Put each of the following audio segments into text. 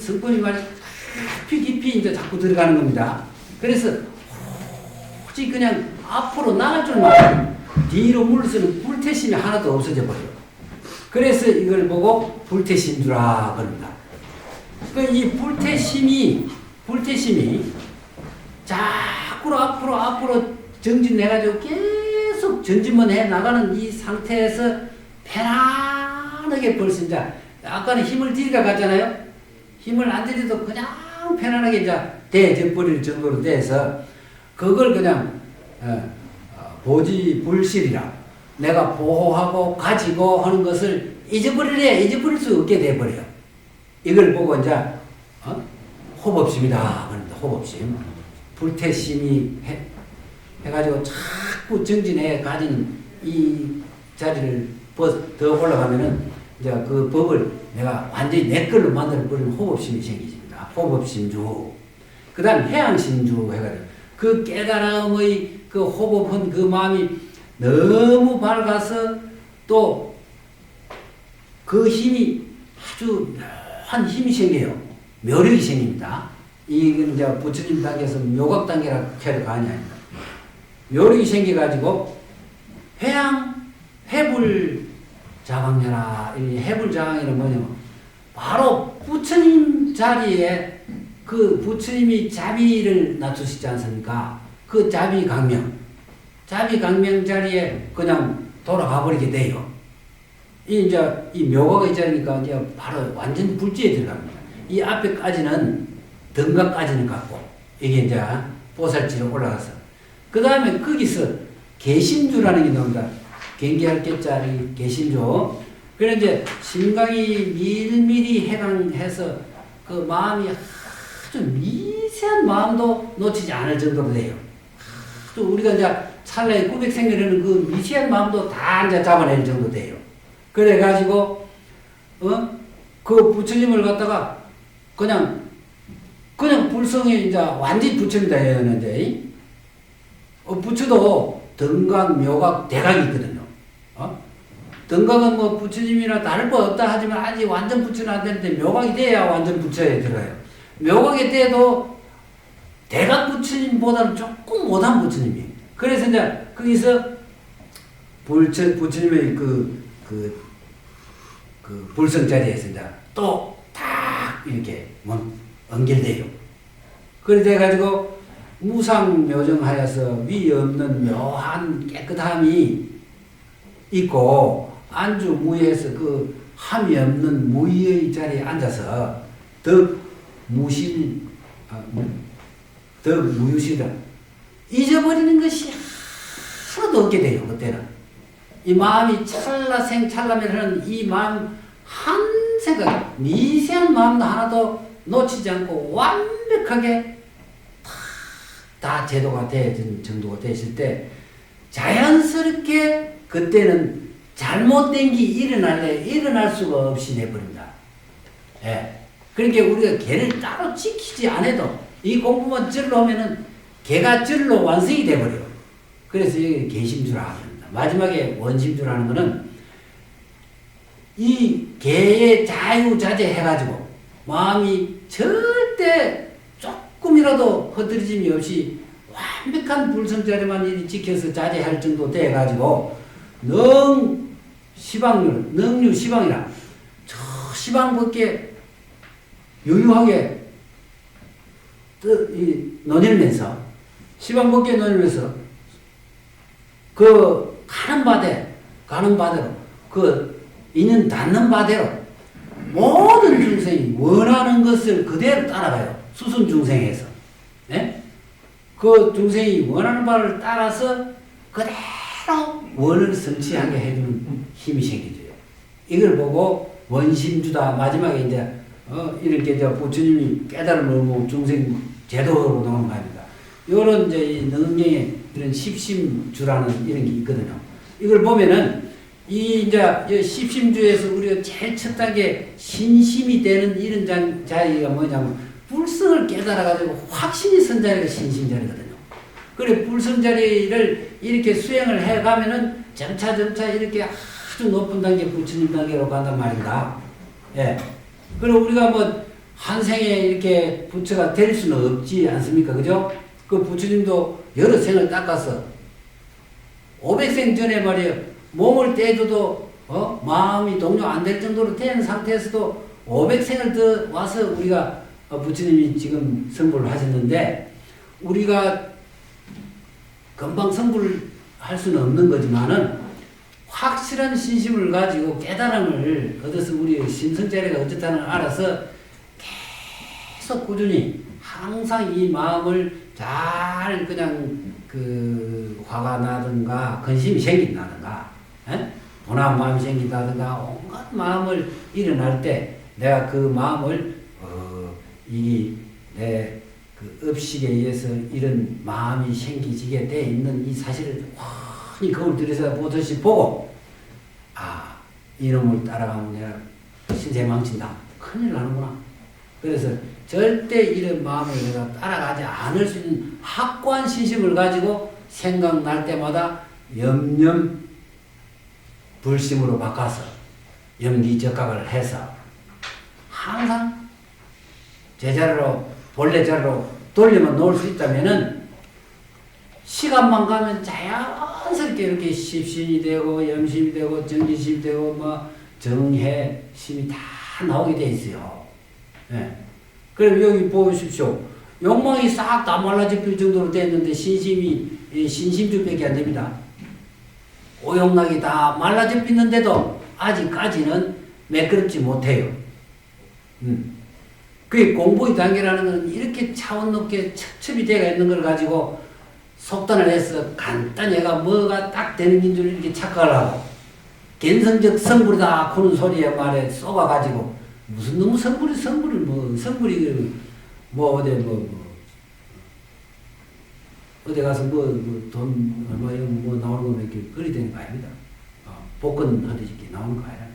성분이 말 깊이 깊이 이제 자꾸 들어가는 겁니다. 그래서 오직 그냥 앞으로 나갈 줄만 뒤로 물서는 불태심이 하나도 없어져 버려요. 그래서 이걸 보고 불태심주라 그럽니다. 그이 불태심이 불태심이 자꾸로 앞으로 앞으로 정진해가지고 계속 전진만 해 나가는 이 상태에서 편안하게 벌써 이제 아까는 힘을 들이가 갔잖아요. 힘을 안 들여도 그냥 편안하게 이제 대져 버릴 정도로 돼서 그걸 그냥 어, 어, 보지 불실이라 내가 보호하고 가지고 하는 것을 잊어버리려 잊어버릴 수 없게 돼버려요. 이걸 보고 이제 어? 호법심이다 그럽니다. 호법심. 불태심이 해, 해가지고 자꾸 정진해 가진 이 자리를 버- 더 올라가면은 이제 그 법을 내가 완전히 내 걸로 만들어 버리는 호법심이 생기집니다. 호법심주. 그 다음 해양심주 해가지고 그 깨달음의 그 호법한 그 마음이 너무 밝아서 또 그 힘이 아주 묘한 힘이 생겨요. 묘력이 생깁니다. 이건 이제 부처님 단계에서 묘각 단계라고 해도 과언이 아닙니다. 묘력이 생겨가지고 해양 해불 자방녀라 이 해불 자방이는 뭐냐면 바로 부처님 자리에 그 부처님이 자비를 낮추시지 않습니까? 그 자비 강명 자비 강명 자리에 그냥 돌아가 버리게 돼요. 이 이제 이 묘가가 있자니까 이제 바로 완전 불지에 들어갑니다. 이 앞에까지는 등각까지는 갖고 이게 이제 보살지로 올라가서 그 다음에 거기서 개심주라는 게 나온다. 경계할 개짜리 개심주. 그래 이제 심강이 밀밀히 해당해서 그 마음이 아주 미세한 마음도 놓치지 않을 정도로 돼요. 또 우리가 이제 찰나에 꾸백 생기려는 그 미세한 마음도 다 이제 잡아낼 정도 돼요. 그래가지고, 어? 그 부처님을 갖다가 그냥, 그냥 불성이 이제 완전히 부처님다 했는데, 어, 부처도 등각, 묘각, 대각이 있거든요. 어? 등각은 뭐 부처님이나 다를 거 없다 하지만 아직 완전 부처는 안 되는데 묘각이 돼야 완전 부처에 들어가요. 묘각이 돼도 대각 부처님보다는 조금 못한 부처님이에요. 그래서 이제 거기서 불처, 부처님의 그, 그, 그 불성 자리에서 이제 또딱 이렇게 뭐 연결돼요. 그래 돼가지고 무상 묘정하여서 위 없는 묘한 깨끗함이 있고 안주 무에서 그 함이 없는 무의 자리에 앉아서 더 무실, 아, 무- 더 무유실이라 잊어버리는 것이 하나도 없게 돼요 그때는. 이 마음이 찰나생 찰나면은 이 마음 한 생각 미세한 마음도 하나도 놓치지 않고 완벽하게 다, 다 제도가 되어진 정도가 되실 때 자연스럽게 그때는 잘못된 게 일어날래 일어날 수가 없이 내버립니다. 예. 그러니까 우리가 개를 따로 지키지 않아도 이 공부만 절로 하면은 개가 절로 완성이 돼버려요. 그래서 여기 개심주라 합니다. 마지막에 원심주라는 거는 이 개의 자유자재 해가지고 마음이 절대 조금이라도 허드러짐이 없이 완벽한 불성자리만 지켜서 자제할 정도 돼가지고 능 시방률, 능류 시방이라. 저 시방 밖에 유유하게 뜨, 이, 논일면서 시방 밖에 논일면서 그 가는 바대 가는 바대로 그 있는 닿는 바대로 모든 중생이 원하는 것을 그대로 따라가요. 수순 중생에서. 네? 그 중생이 원하는 바를 따라서 그대로 원을 성취하게 해주는 힘이 생기죠. 이걸 보고 원심주다 마지막에 이제 어 이렇게 이제 부처님이 깨달음을 뭐 중생 제도로 나오는 겁니다. 이런 이제 이 능경에 이런 십심주라는 이런 게 있거든요. 이걸 보면은 이 이제 이 십심주에서 우리가 제일 첫 단계 신심이 되는 이런 장, 자리가 뭐냐면 불성을 깨달아가지고 확신이 선 자리가 신심자리거든요. 그래 불성 자리를 이렇게 수행을 해가면은 점차 점차 이렇게 아주 높은 단계 부처님 단계로 간단 말입니다. 예. 그리고 우리가 뭐 한 생에 이렇게 부처가 될 수는 없지 않습니까? 그죠? 그 부처님도 여러 생을 닦아서 500생 전에 말이에요. 몸을 떼줘도 어? 마음이 동요 안 될 정도로 된 상태에서도 500생을 더 와서 우리가 어, 부처님이 지금 성불을 하셨는데 우리가 금방 성불을 할 수는 없는 거지만은 확실한 신심을 가지고 깨달음을 얻어서 우리 심성자리가 어쨌다는 걸 알아서 계속 꾸준히 항상 이 마음을 잘 그냥 그 화가 나든가 근심이 생긴다든가 에? 분한 마음이 생긴다든가 온갖 마음을 일어날 때 내가 그 마음을 어, 이내 그 업식에 의해서 이런 마음이 생기지게 돼 있는 이 사실을 훤히 거울 들여서 보듯이 보고 아 이놈을 따라가면 내가 신세 망친다. 큰일 나는구나. 그래서 절대 이런 마음을 내가 따라가지 않을 수 있는 확고한 신심을 가지고 생각날 때마다 염염 불심으로 바꿔서 염기적각을 해서 항상 제자리로 본래 자리로 돌리면 놓을 수 있다면은 시간만 가면 자연스럽게 이렇게 십신이 되고 염심이 되고 정기심이 되고 뭐 정해 심이 다 나오게 돼 있어요. 예. 그럼 여기 보십시오. 욕망이 싹 다 말라집힐 정도로 됐는데 신심이 이 신심주밖에 안 됩니다. 오욕락이 다 말라집히는데도 아직까지는 매끄럽지 못해요. 음. 그 공부의 단계라는 건 이렇게 차원 높게 첩첩이 되어 있는 걸 가지고 속단을 해서 간단히 얘가 뭐가 딱 되는 줄 이렇게 착각을 하고 겐성적 성불이다 그런 소리에 말에 쏘아가지고 무슨 너무 성불이 성불이 뭐 성불이 뭐 어디 뭐, 뭐 어디 가서 뭐돈 얼마 이런 뭐 나오는 거 이렇게 그리 되는 거 아닙니다. 어, 복권 하듯이 이렇게 나오는 거 아니라.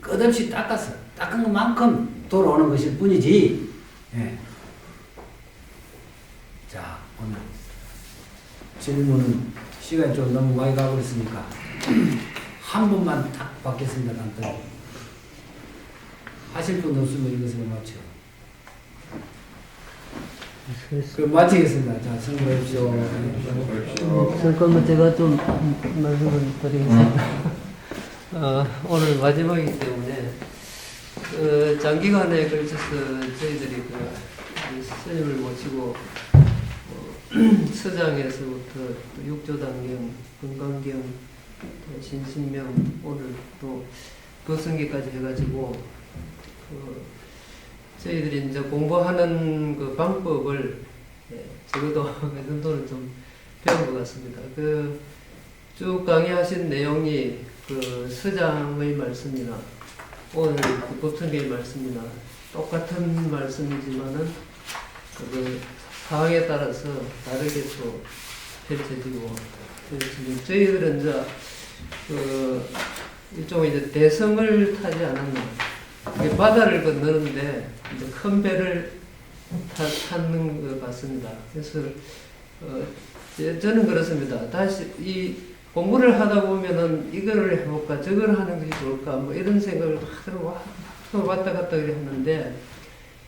끝없이 닦아서 닦은 것만큼 돌아오는 것일 뿐이지. 예. 자 오늘 질문은 시간이 좀 너무 많이 가버렸으니까 한 번만 딱 받겠습니다. 간단히. 하실 분 없으면 이것을 마쳐. 그 마치겠습니다. 자, 성공하십시오. 어, 잠깐만 제가 좀 말씀을 드리겠습니다. 어, 오늘 마지막이기 때문에 그 장기간에 걸쳐서 저희들이 그 스님을 모시고 어, 서장에서부터 또 육조단경, 건강경, 또 신신명 오늘 또 도성기까지 해가지고 그 저희들이 이제 공부하는 그 방법을 예, 적어도 그 정도는 좀 배운 것 같습니다. 그 쭉 강의하신 내용이 그 서장의 말씀이나 오늘 그 법성계의 말씀이나 똑같은 말씀이지만은 그 상황에 따라서 다르게 또 펼쳐지고 펼쳐지고 저희들은 이제 그 일종의 이제 대성을 타지 않았나 바다를 건너는데 이제 큰 배를 타, 타는 것 같습니다. 그래서 어, 제- 저는 그렇습니다. 다시 이 공부를 하다 보면은 이거를 해볼까 저걸 하는 것이 좋을까 뭐 이런 생각을 와- 왔다 갔다 하는데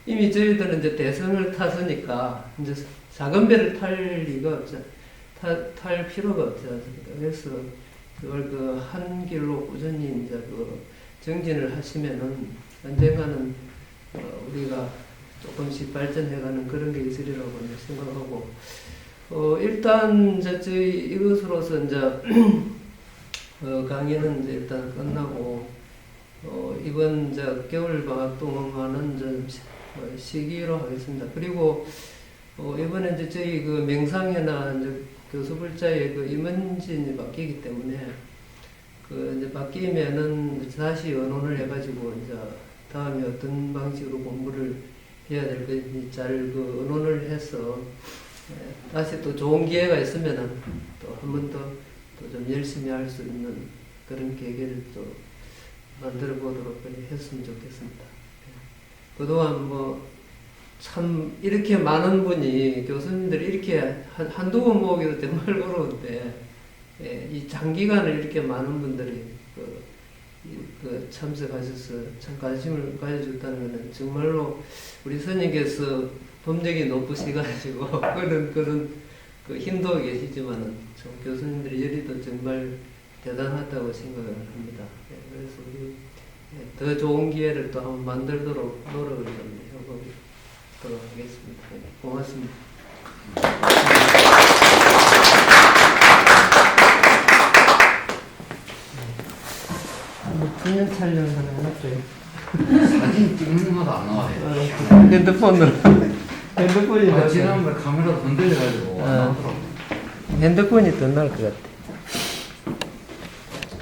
이미 저희들은 이제 대선을 탔으니까 이제 작은 배를 탈 리가 없죠. 타, 탈 필요가 않습니까? 그래서 그걸 그 한 길로 꾸준히 이제 그 정진을 하시면은 언젠가는 어, 우리가 조금씩 발전해가는 그런 게 있으리라고 생각하고 어, 일단 이제 저희 이것으로서 이제 어, 강의는 이제 일단 끝나고 어, 이번 이제 겨울 방학 동안은 이제 시- 어, 시기로 하겠습니다. 그리고 어, 이번에 이제 저희 그 명상회나 이제 교수불자의 그 임원진이 바뀌기 때문에 그 이제 바뀌면은 다시 의논을 해가지고 이제 다음에 어떤 방식으로 공부를 해야 될 건지 잘그 의논을 해서 예, 다시 또 좋은 기회가 있으면은 또 한 번 더 또 좀 열심히 할 수 있는 그런 계기를 또 만들어 보도록 했으면 좋겠습니다. 예. 그동안 뭐 참 이렇게 많은 분이 교수님들이 이렇게 한, 한두 번 모으기도 정말 어려운데 예, 이 장기간을 이렇게 많은 분들이 그, 참석하셔서 참 관심을 가져줬다는 것은 정말로 우리 선생님께서 법력이 높으시가지고 그런 그런 그 힘도 계시지만은 참 교수님들의 열의도 정말 대단하다고 생각을 합니다. 예, 그래서 우리 예, 더 좋은 기회를 또 한번 만들도록 노력을 좀 해보도록 하겠습니다. 예, 고맙습니다. 뭐 분연 촬영 하나 해놨죠. 사진 찍는 것도 안 나와요. 어, 핸드폰으로 핸드폰이 아, 더 지난번에 카메라 건드려가지고 안 어. 나오더라고. 핸드폰이 더 나을 것 같아.